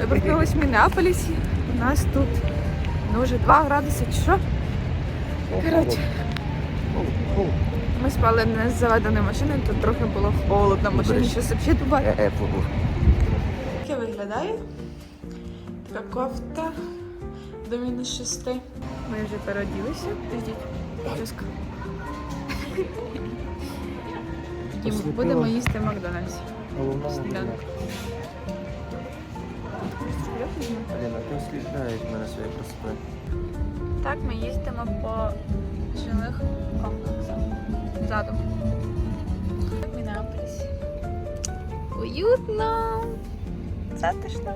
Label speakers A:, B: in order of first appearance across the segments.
A: Ми прокинулись в Мінеаполісі. У нас тут ну, вже 2 градуси чи що. Коротше. Ми спали не з заведеною машиною, тут трохи було холодно. В машині щось взагалі дубає. Таке виглядає. Така кофта до мінус 6. Ми вже переоділися. Тиска. Їм будемо їсти в Макдональдсі. Сніданок.
B: Аліна, ти усліджаєш мене своєю красотою.
A: Так, ми їздимо по жилих комплексах. Ззаду. Мінеаполіс. Уютно. Затишно.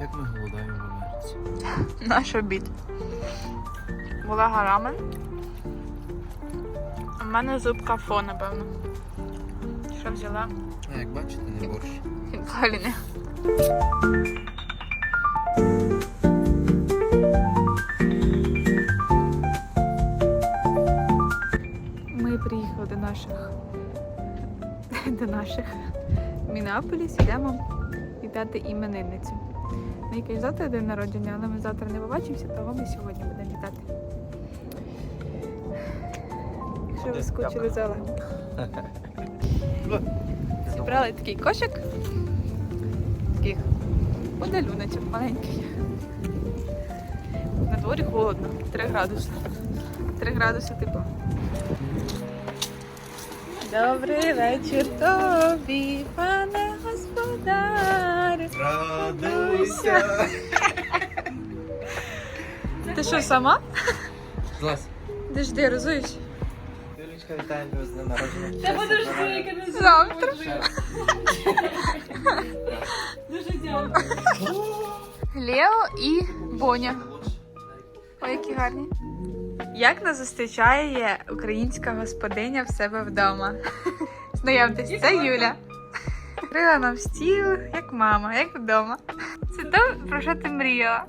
B: Як ми голодаємо в Америці?
A: Наш обід. Була рамен. У мене зубка фо, напевно. Що взяла?
B: А як бачите, не борщ.
A: Від Поліни. Ми приїхали до наших до наших Мінеаполіс, йдемо вітати іменинницю. Який завтра день народження, але ми завтра не побачимося, того ми сьогодні будемо вітати. Ви скучили за. Зібрали такий кошик. Таких подаруночок маленький. На дворі холодно, 3 градуси. 3 градуси типу. Добрий вечір тобі, пане господарю.
B: Радуйся!
A: Ти що сама? Ти ж розуєш?
B: Юлічка, вітаємо тебе з днем народження.
C: Та подожди, яке не
A: Завтра.
C: Дуже дякую.
A: Лео і Боня. Ой, які гарні. Як нас зустрічає українська господиня в себе вдома? Знайомтесь, це Юля. Крила нам стіл, як мама, як вдома. Це то, про що ти мріяла.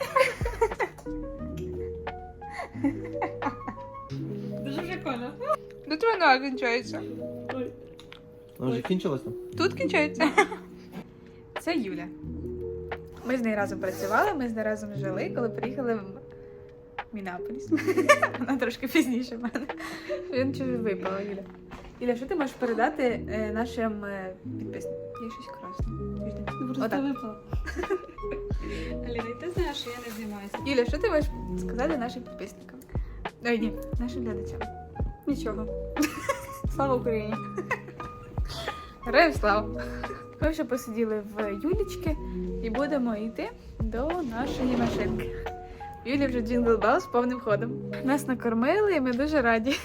A: Тут вона кінчається.
B: Ну вже кінчилось там?
A: Тут кінчається. Це Юля. Ми з нею разом працювали, ми з нею разом жили, коли приїхали в Мінеаполіс. Вона трошки пізніше мене. Він чуже випала, Юля. Юля, що ти можеш передати е, нашим е, підписникам? Є щось красне.
C: Ну, Просто
A: Отак.
C: випало. Аліна, ти знаєш, що я не знімаюся.
A: Юля, що ти можеш сказати нашим підписникам? Ой, ні, нашим глядачам.
C: Нічого. Слава Україні.
A: Героям слава! Ми вже посиділи в Юлічки і будемо йти до нашої машинки. Юлі вже джингл бел з повним ходом. Нас накормили і ми дуже раді.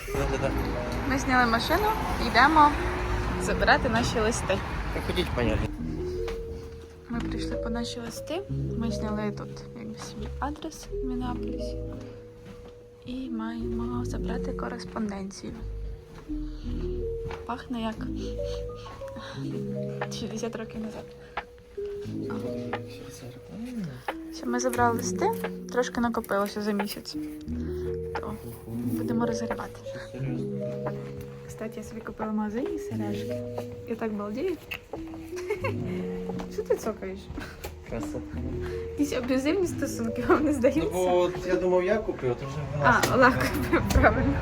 A: Ми зняли машину і йдемо забирати наші листи.
B: Приходіть, поняли.
A: Ми прийшли по наші листи. Ми зняли тут якби собі адрес в Мінеаполісі. І маємо забрати кореспонденцію. Пахне як 60 років назад. Що ми забрали листи, трошки накопилося за місяць. То будемо розгрібати. Кстати, я собі купила в магазині сережки. Я так балдію. Що ти цокаєш?
B: Краса.
A: Якісь аб'юзивні стосунки, вам не
B: Ну,
A: здається?
B: бо от я думав, я купив, то вже вона.
A: А, Олег купив, правильно.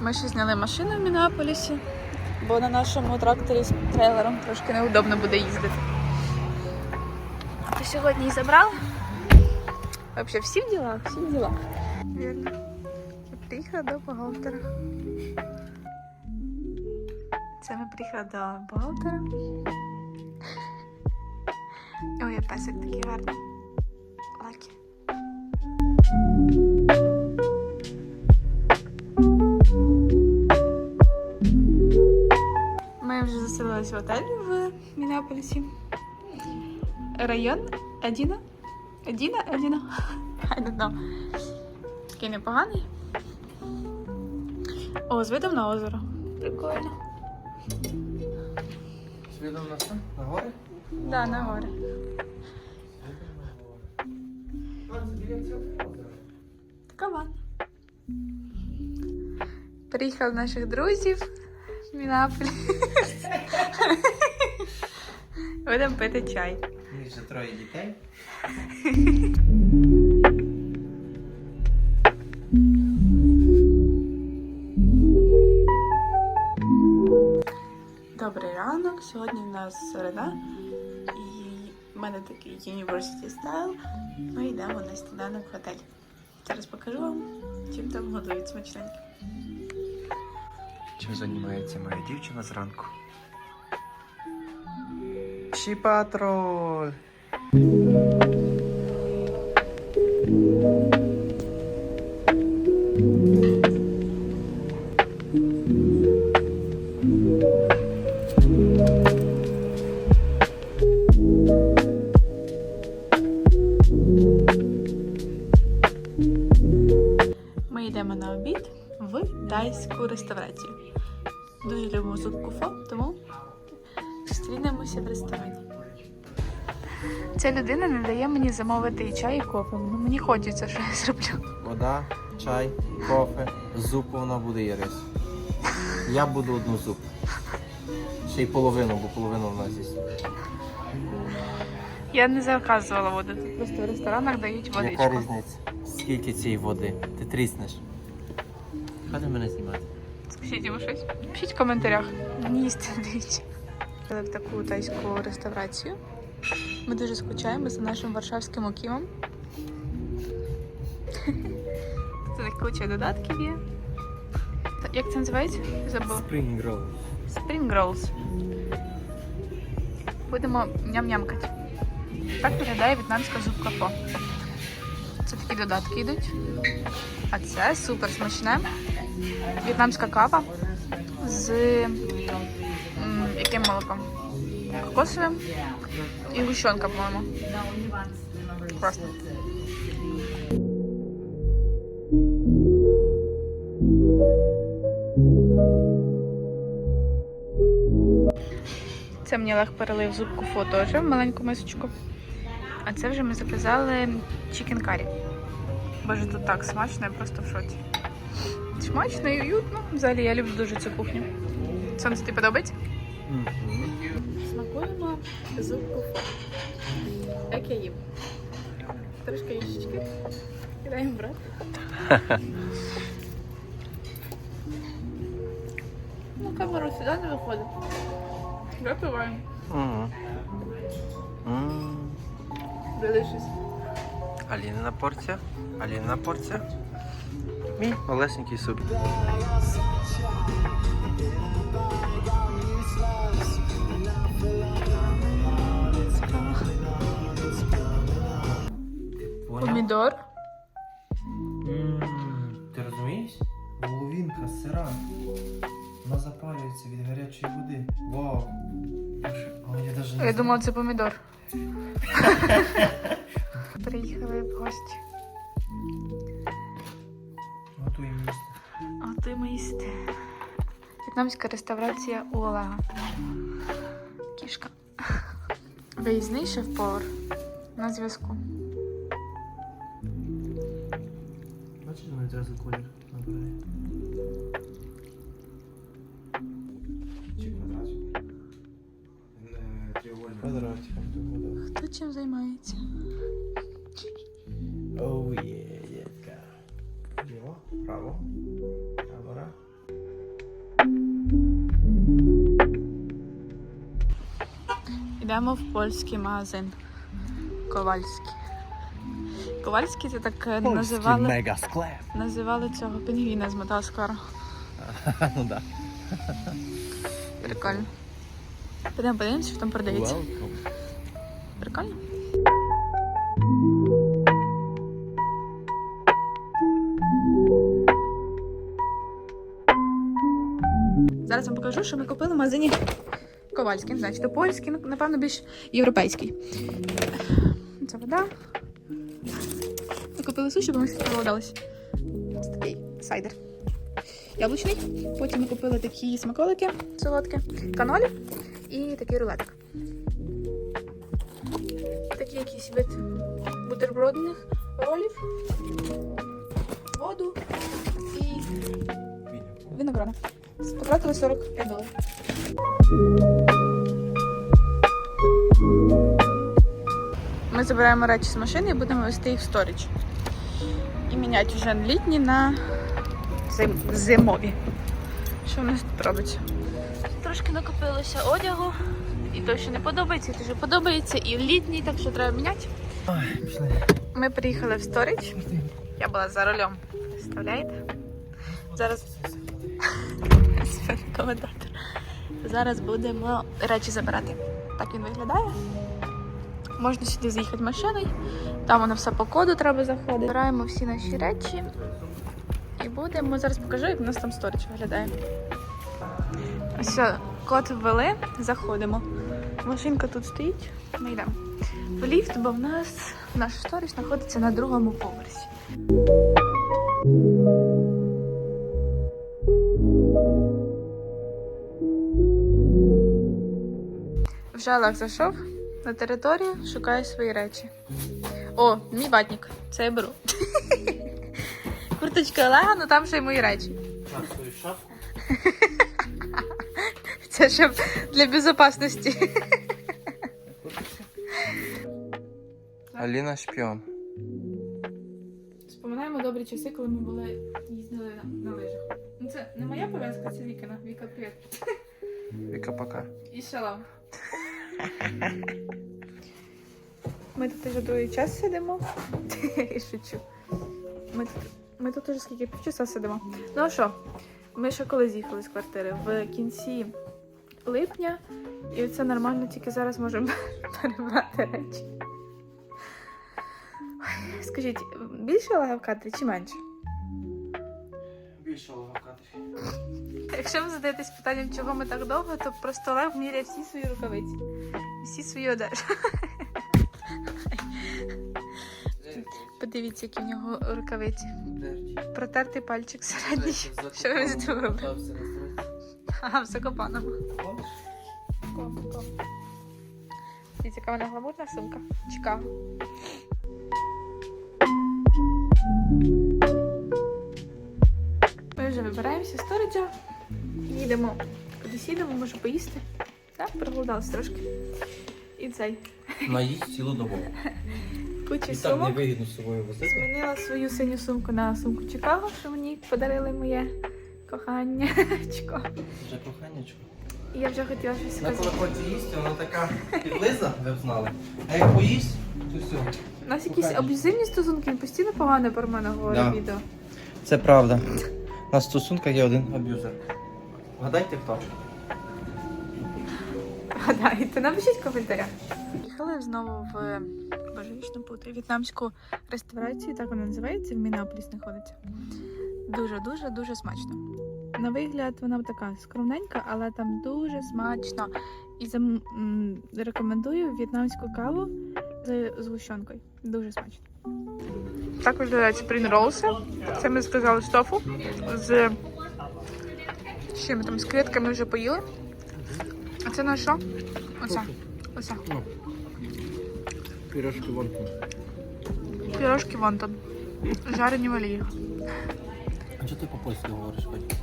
A: Ми ще зняли машину в Мінеаполісі, бо на нашому тракторі з трейлером трошки неудобно буде їздити. Ти сьогодні її забрала? Взагалі всі в ділах, всі в ділах. Вірно. Я приїхала до бухгалтера. Це ми приїхали до бухгалтера. Ой, я песик такий гарний. Лакі. Ми вже заселилися в готель в Мінеаполісі. Район Едіна. Едіна? Едіна? I don't know. Такий непоганий. О, з видом на озеро. Прикольно.
B: Свідом на що? На гори?
A: Да, на гори. Така ванна. Приїхали наших друзів в Мінаполі. Будемо пити чай.
B: Мені ще троє дітей.
A: Добрий ранок. Сьогодні в нас середа. І в мене такий University Style. Ми йдемо на сніданок в готель. Зараз покажу вам, чим там годують смачненько.
B: Чим займається моя дівчина зранку? Патроль!
A: Ми Тайську реставрацію. Дуже любимо зубку фо, тому зустрінемося в ресторані. Ця людина не дає мені замовити і чай і кофе. Ну, мені хочеться, що я зроблю.
B: Вода, чай, кофе, зупу вона буде і рис. Я буду одну зупу. Ще й половину, бо половину вона з'їсть.
A: Я не заказувала воду. Тут просто в ресторанах дають
B: Яка
A: водичку.
B: різниця? Скільки цієї води? Ти тріснеш. Ходи мене знімати.
A: Скажіть йому щось. Пишіть в коментарях. Мені їсти дають. В таку тайську реставрацію. Ми дуже скучаємо за нашим варшавським окімом. Тут куча додатків є. Та- Як це називається? Забула.
B: Spring roll.
A: Spring Rolls. Будемо ням-нямкати. Так виглядає в'єтнамська зубка фо. Це такі додатки йдуть. А це супер смачне. В'єтнамська кава з м, яким молоком? Кокосовим і гущонка, по-моєму. Класно. Це мені Олег перелив зубку фо теж в маленьку мисочку. А це вже ми заказали чікен карі. Боже, тут так смачно, я просто в шоці. Смачно і уютно. Взагалі я люблю дуже цю кухню. Сонце, тобі подобається? Смакуємо зубку. Як я їм. Трошки їжечки. Кидаємо в рот. Ну, камеру сюди не виходить.
B: Угу.
A: Delicious.
B: Алінина порція. Алінина порція. Мій малесенький суп.
A: Помідор.
B: Ти розумієш? Половинка сира. Вона запалюється від гарячої води. Вау. Я даже
A: Я думала, це помідор. Приїхали в гості.
B: Готуємо їсти.
A: Готуємо їсти. В'єтнамська реставрація у Олега. Кішка. Виїзний шеф-повар на зв'язку. В магазин. Ковальський. Ковальський це так е, називали,
B: мега склеп.
A: називали цього пінгвіна з Мадагаскару.
B: ну да.
A: Прикольно. Підемо подивимося, що там продається.
B: Welcome.
A: Прикольно. Зараз вам покажу, що ми купили в магазині Ковальський. Не знаю, чи то польський, ну, напевно, більш європейський. Це вода. Ми купили суші, бо ми всі проголодались. Це такий сайдер. Яблучний. Потім ми купили такі смаколики солодкі, канолі і такий рулетик. Такий якийсь вид бутербродних ролів, воду і виноград. Потратили 45 доларів. Ми забираємо речі з машини і будемо везти їх в сторіч. І міняти вже літні на зим... зимові. Що в нас тут робиться? Трошки накопилося одягу. І той, що не подобається, і той, що подобається, і літній, так що треба міняти.
B: Пішли.
A: Ми приїхали в сторіч. Я була за рулем. Представляєте? Зараз коментатор. Зараз будемо речі забирати. Так він виглядає. Можна сюди заїхати машиною. Там воно все по коду треба заходити. Збираємо всі наші речі. І будемо. Зараз покажу, як у нас там сторіч виглядає. Все, код ввели, заходимо. Машинка тут стоїть. Ми йдемо в ліфт, бо в нас наш сторіч знаходиться на другому поверсі. Вже зайшов на територію, шукає свої речі. О, мій ватник. Це я беру. Курточка Олега, ну там ще й мої речі.
B: Шапку.
A: Це щоб для безпечності.
B: Аліна шпіон.
A: Вспоминаємо добрі часи, коли ми були їздили на, на лижах. Ну це не моя пов'язка, це Вікина. Віка, привіт.
B: Віка пока.
A: І шалом. Ми тут вже другий час сидимо. І шучу. Ми тут, ми тут уже скільки півчаса сидимо. Ну а що? Ми ще коли з'їхали з квартири? В кінці липня. І це нормально, тільки зараз можемо перебрати речі. Скажіть, більше Олега в кадрі чи менше? Якщо ви задаєтесь питанням, чого ми так довго, то просто Олег міряє всі свої рукавиці. Всі свої одежі. Подивіться, які в нього рукавиці. Протертий пальчик середній. Що ви здобули? Ага, в Закопаному. Дивіться, яка в мене гламурна сумка. Чикаго. Ми вже вибираємося з сториджа. Їдемо. Кудись їдемо, може поїсти. Так, проголодалися трошки. І цей.
B: Наїсть цілу добу.
A: Куча
B: І так
A: сумок.
B: невигідно з собою возити.
A: Змінила свою синю сумку на сумку Чикаго, що мені подарили моє кохання.
B: Вже коханячко.
A: І я вже хотіла щось
B: Вона коли
A: сказати.
B: хоче їсти, вона така підлиза, ви б знали. А як поїсть, то все.
A: У нас якісь
B: Кохання.
A: аб'юзивні стосунки, він постійно погано про мене говорить
B: Да.
A: відео.
B: Це правда. На стосунках є один аб'юзер. Вгадайте хто?
A: Гадаєте, напишіть в коментарях. Їхали знову в божевічну пути в'єтнамську реставрацію, так вона називається, в Мінеаполі знаходиться. Дуже, дуже, смачно. На вигляд вона така скромненька, але там дуже смачно. І зам... рекомендую в'єтнамську каву з згущенкою. Дуже смачно. Так виглядають спрінг ролси. Це ми сказали з тофу. З чим там з квітками вже поїли. А це на що? Оце. Оце.
B: Пірожки вон там.
A: Пірожки вонтон. Жарені в олії.
B: А чого ти по-польськи говориш, Катя?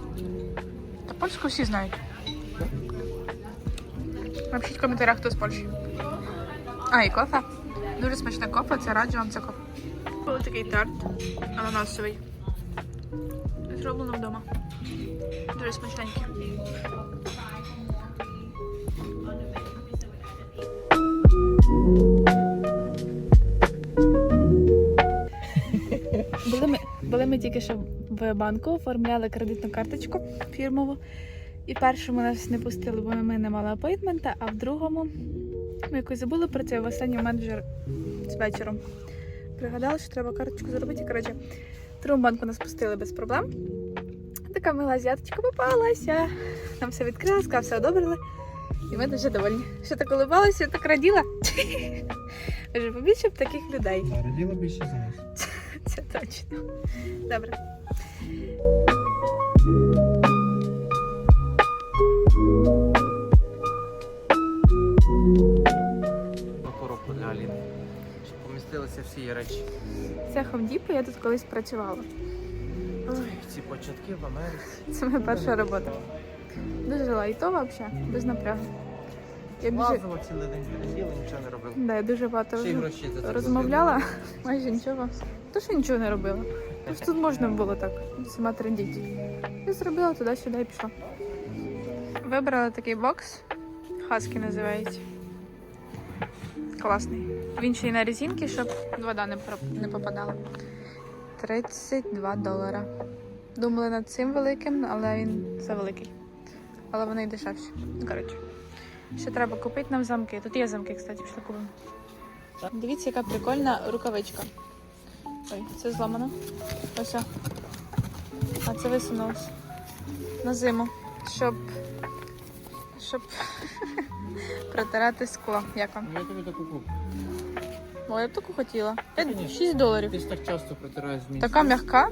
A: Та польську всі знають. Напишіть в коментарях, хто з Польщі. А, і кофе. Дуже смачне кофе, це раджу вам це кофе. Ось такий торт ананасовий. Зроблено вдома. Дуже смачненький. Були ми, були ми тільки що в банку, оформляли кредитну карточку фірмову. І першому нас не пустили, бо ми не мали апойтмента, а в другому ми якось забули про це в останній вже з вечором. Пригадали, що треба карточку зробити. Коротше, в другому банку нас пустили без проблем. Така мила азіаточка попалася. Нам все відкрили, все одобрили. І ми дуже довольні. Що так улибалася, так раділа. Вже побільше б таких людей.
D: Раділа більше за нас.
A: Це точно. Добре.
B: Коробку для Аліни. Щоб помістилися всі її речі.
A: Це Хомдіпо, я тут колись працювала.
B: Ці Початки в Америці.
A: Це моя перша робота. Дуже лайтова взагалі, без напрягу. Я більше...
B: Лазило цілий день переділи, нічого не робив.
A: Да, я дуже багато
B: Ще й гроші за це
A: розмовляла, майже нічого. То що нічого не робила. Тож тут можна було так сама трендіть. Я зробила туди-сюди і пішла. Вибрала такий бокс. Хаски називається. Класний. Він ще й на резинці, щоб вода не, проп- не попадала. 32 долара. Думали над цим великим, але він завеликий. Але вони й дешевші. Ну, коротше. Ще треба купити нам замки. Тут є замки, кстати, пішли купимо. Дивіться, яка прикольна рукавичка. Ой, це зламано. Ось. А це висунулось. На зиму. Щоб. Щоб протирати скло. Як вам?
B: Я тобі таку куплю.
A: О, я б таку хотіла. П'ять-
B: Конечно.
A: 6 доларів.
B: Ти ж так часто протираєш змій.
A: Така м'яка.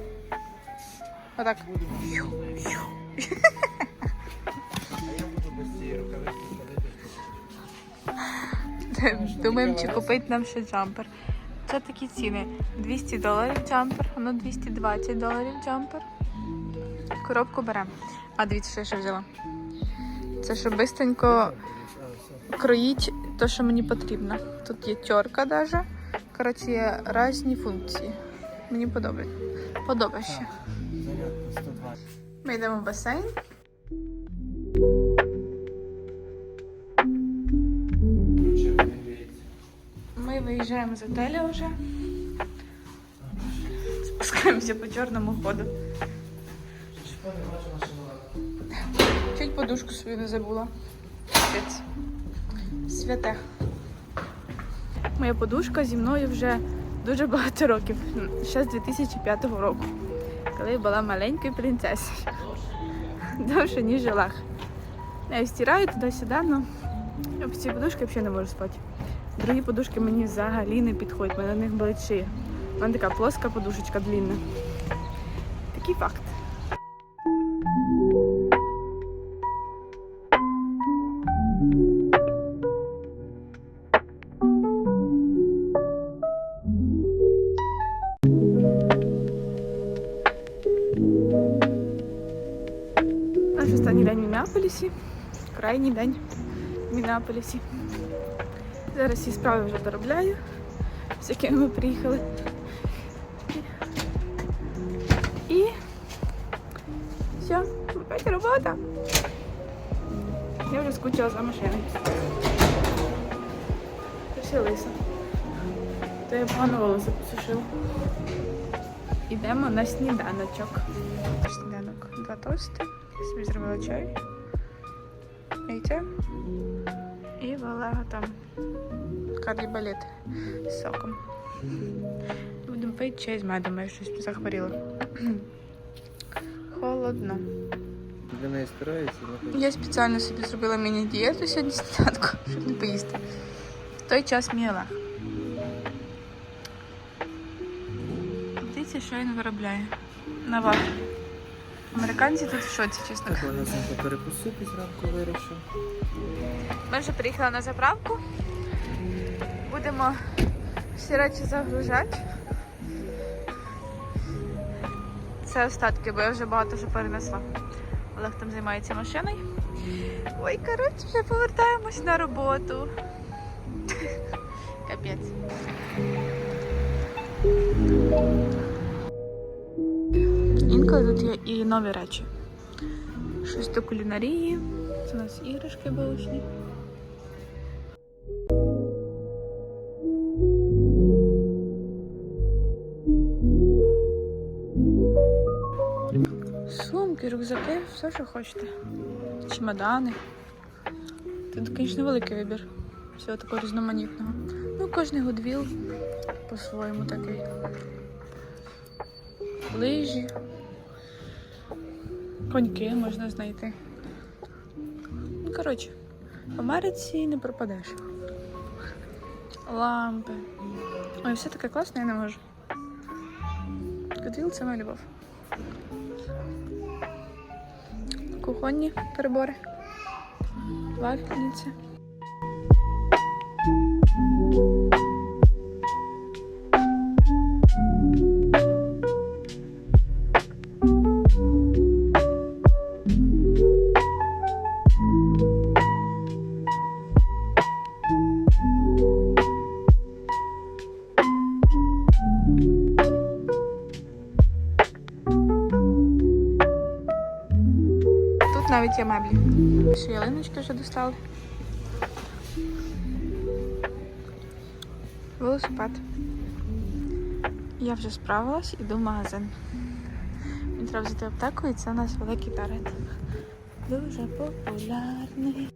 A: Отак. Думаємо, чи купити нам ще джампер. Це такі ціни. 200 доларів джампер, воно 220 доларів джампер. Коробку беремо. А дивіться, що я ще взяла. Це
B: А, все.
A: Кроїть те, що мені потрібно. Тут є терка навіть. Коротше, є різні функції. Мені подобається. Подобається. ще.
B: Зарядка 120.
A: Ми йдемо в басейн. Ми виїжджаємо з отеля вже. Спускаємося по чорному ходу. Чуть подушку свою не забула. Капець. Святе. Моя подушка зі мною вже дуже багато років. Ще з 2005 року. Коли я була маленькою принцесою. Довше, ніж Олег. Я стираю туди-сюди, але в цій подушки взагалі не можу спати. Другі подушки мені взагалі не підходять, мене на них болить шия. У мене така плоска подушечка длінна. Такий факт. Крайній день в Мінеаполісі. Зараз всі справи вже доробляю, з якими ми приїхали. І все, опять робота. Я вже скучила за машиною. Ще лиса. То я погано волосся посушила. Ідемо на сніданочок. Сніданок. Два тости. Собі зробила чай. Яйце. І в Олега там кардібалет з соком. Будемо пити чай з медом, я щось захворіла. Холодно.
B: Для неї старається, але
A: Я спеціально собі зробила міні-дієту сьогодні сніданку, щоб не поїсти. В той час мій Олег. Дивіться, що він виробляє. На вафлі. Американці тут в шоці, чесно
B: Так, вона знову перекусити зранку вирішив.
A: Ми вже приїхали на заправку. Будемо всі речі загружати. Це остатки, бо я вже багато що перенесла. Олег там займається машиною. Ой, коротше, вже повертаємось на роботу. Капець. Інколи тут є і нові речі. Щось до кулінарії. Це у нас іграшки баушні. Сумки, рюкзаки, все, що хочете. Чемодани. Тут, звісно, великий вибір. Всього такого різноманітного. Ну, кожний гудвіл по-своєму такий. Лижі. Коньки можна знайти. Ну, коротше, в Америці не пропадеш. Лампи. Ой, все таке класне, я не можу. Котвіл – це моя любов. Кухонні прибори. Вафельниці. Є меблі. Ще ялиночки вже достали. Велосипед. Я вже справилась, іду в магазин. Мені треба взяти аптеку і це у нас великий тарет. Дуже популярний.